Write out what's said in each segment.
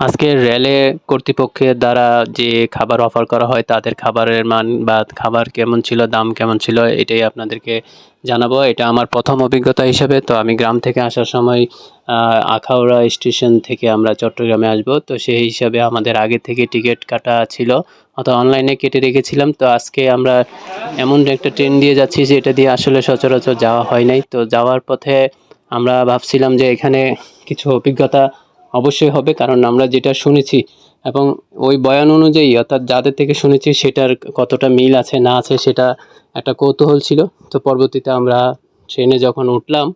আজকে রেলে কর্তৃপক্ষের দ্বারা যে খাবার অফার করা হয়, তাদের খাবারের মান বা খাবার কেমন ছিল, দাম কেমন ছিল, এটাই আপনাদেরকে জানাব। এটা আমার প্রথম অভিজ্ঞতা হিসেবে। তো আমি গ্রাম থেকে আসার সময় আখাউড়া স্টেশন থেকে আমরা চট্টগ্রামে আসব। তো সেই হিসাবে আমাদের আগে থেকে টিকিট কাটা ছিল, অথবা অনলাইনে কেটে রেখেছিলাম। তো আজকে আমরা এমন একটা ট্রেন দিয়ে যাচ্ছি যে এটা দিয়ে আসলে সচরাচর যাওয়া হয় নাই। তো যাওয়ার পথে আমরা ভাবছিলাম যে এখানে কিছু অভিজ্ঞতা অবশ্যই হবে, কারণ আমরা যেটা শুনেছি এবং ওই বয়ান অনুযায়ী অর্থাৎ যাদের থেকে শুনেছি সেটার কতটা মিল আছে, না আছে সেটা একটা কৌতূহল ছিল। তো পরবর্তীতে আমরা ট্রেনে যখন উঠলাম,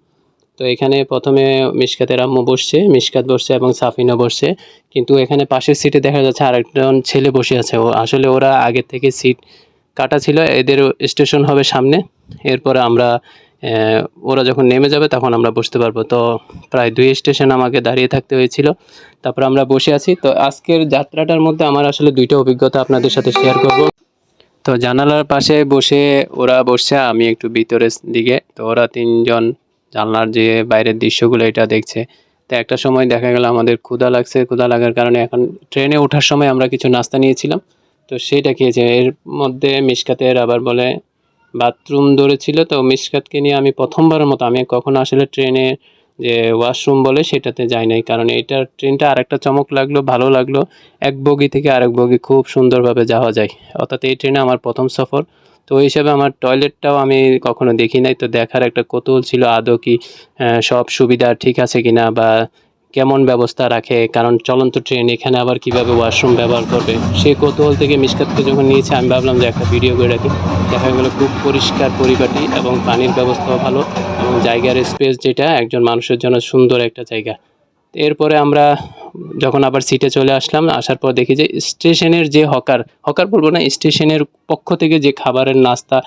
তো এখানে প্রথমে মিশকাতের আম্মু বসছে, মিশকাত বসছে এবং সাফিনা বসছে। কিন্তু এখানে পাশের সিটে দেখা যাচ্ছে আরেকজন ছেলে বসে আছে। ও, আসলে ওরা আগে থেকে সিট কাটা ছিল, এদের স্টেশন হবে সামনে। এরপরে আমরা ওরা যখন নেমে যাবে, তখন আমরা বসতে পারব। তো প্রায় দুই স্টেশন আমাকে দাঁড়িয়ে থাকতে হয়েছিল। তারপর আমরা বসে আছি। তো আজকের যাত্রাটার মধ্যে আমার আসলে দুইটা অভিজ্ঞতা আপনাদের সাথে শেয়ার করব। তো জানালার পাশে বসে ওরা বসছে, আমি একটু ভিতরের দিকে। তো ওরা তিনজন জানলার যে বাইরের দৃশ্যগুলো, এটা দেখছে। তো একটা সময় দেখা গেল, আমাদের ক্ষুধা লাগছে। ক্ষুধা লাগার কারণে এখন ট্রেনে ওঠার সময় আমরা কিছু নাস্তা নিয়েছিলাম। তো সেটা খেয়েছে। এর মধ্যে মিসকাতের আবার বলে বাথরুম ধরেছিল তো মিশকাতকে নিয়ে আমি প্রথমবারের মতো, আমি কখনো আসলে ট্রেনে যে ওয়াশরুম বলে সেটাতে যাই নাই। কারণ এটা ট্রেনটা আরেকটা চমক লাগল, ভালো লাগল। এক বগি থেকে আরেক বগি খুব সুন্দরভাবে যাওয়া যায়। অর্থাৎ এই ট্রেনে আমার প্রথম সফর। তো ওই হিসাবে আমার টয়লেটটাও আমি কখনো দেখি নাই। তো দেখার একটা কৌতূহল ছিল, আদৌ কি সব সুবিধা ঠিক আছে কিনা বা কেমন ব্যবস্থা রাখে? কারণ চলন্ত ট্রেন এখানে আবার কীভাবে ওয়াশরুম ব্যবহার করবে? সে কৌতূহল থেকে মিসকাতকে যখন নিয়েছে, আমি ভাবলাম যে একটা ভিডিও করে রাখি। দেখা গেলো, খুব পরিষ্কার পরিপাটি এবং পানির ব্যবস্থাও ভালো এবং জায়গার স্পেস যেটা, একজন মানুষের জন্য সুন্দর একটা জায়গা। এরপরে আমরা যখন আবার সিটে চলে আসলাম, আসার পর দেখি যে, স্টেশনের যে হকার হকার বলব না, স্টেশনের পক্ষ থেকে যে খাবারের নাস্তা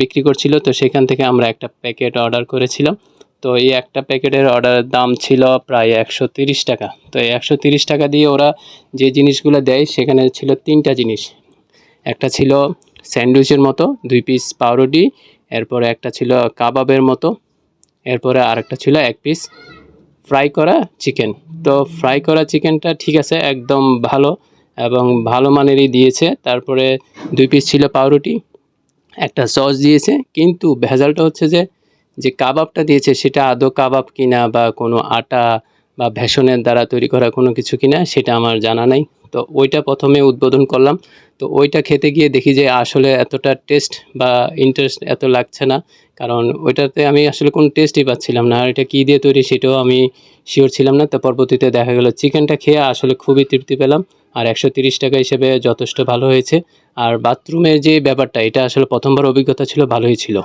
বিক্রি করছিল, তো সেখান থেকে আমরা একটা প্যাকেট অর্ডার করেছিলাম। তো এই একটা প্যাকেটের অর্ডারের দাম ছিল প্রায় একশো টাকা। তো এই একশো টাকা দিয়ে ওরা যে জিনিসগুলো দেয় সেখানে ছিল তিনটা জিনিস। একটা ছিল স্যান্ডউইচের মতো, দুই পিস পাউরুটি, এরপরে একটা ছিল কাবাবের মতো, এরপরে আরেকটা ছিল এক পিস ফ্রাই করা চিকেন তো ফ্রাই করা চিকেনটা ঠিক আছে, একদম ভালো এবং ভালো মানেরই দিয়েছে। তারপরে দুই পিস ছিল পাউরুটি, একটা সস দিয়েছে। কিন্তু ভেজালটা হচ্ছে যে যে কাবাবটা দিয়েছে, সেটা আদৌ কাবাব কিনা বা কোনো আটা বা ভেষনের দ্বারা তৈরি করা কোনো কিছু কিনা, সেটা আমার জানা নাই। তো ওইটা প্রথমে উদ্বোধন করলাম। তো ওইটা খেতে গিয়ে দেখি যে আসলে এতটা টেস্ট বা ইন্টারেস্ট এত লাগছে না। কারণ ওইটাতে আমি আসলে কোনো টেস্টই পাচ্ছিলাম না। আর এটা কী দিয়ে তৈরি সেটাও আমি শিওর ছিলাম না। তো পরবর্তীতে দেখা গেলো চিকেনটা খেয়ে আসলে খুবই তৃপ্তি পেলাম। আর একশো তিরিশ টাকা হিসেবে যথেষ্ট ভালো হয়েছে। আর বাথরুমের যে ব্যাপারটা, এটা আসলে প্রথমবার অভিজ্ঞতা ছিল, ভালোই ছিল।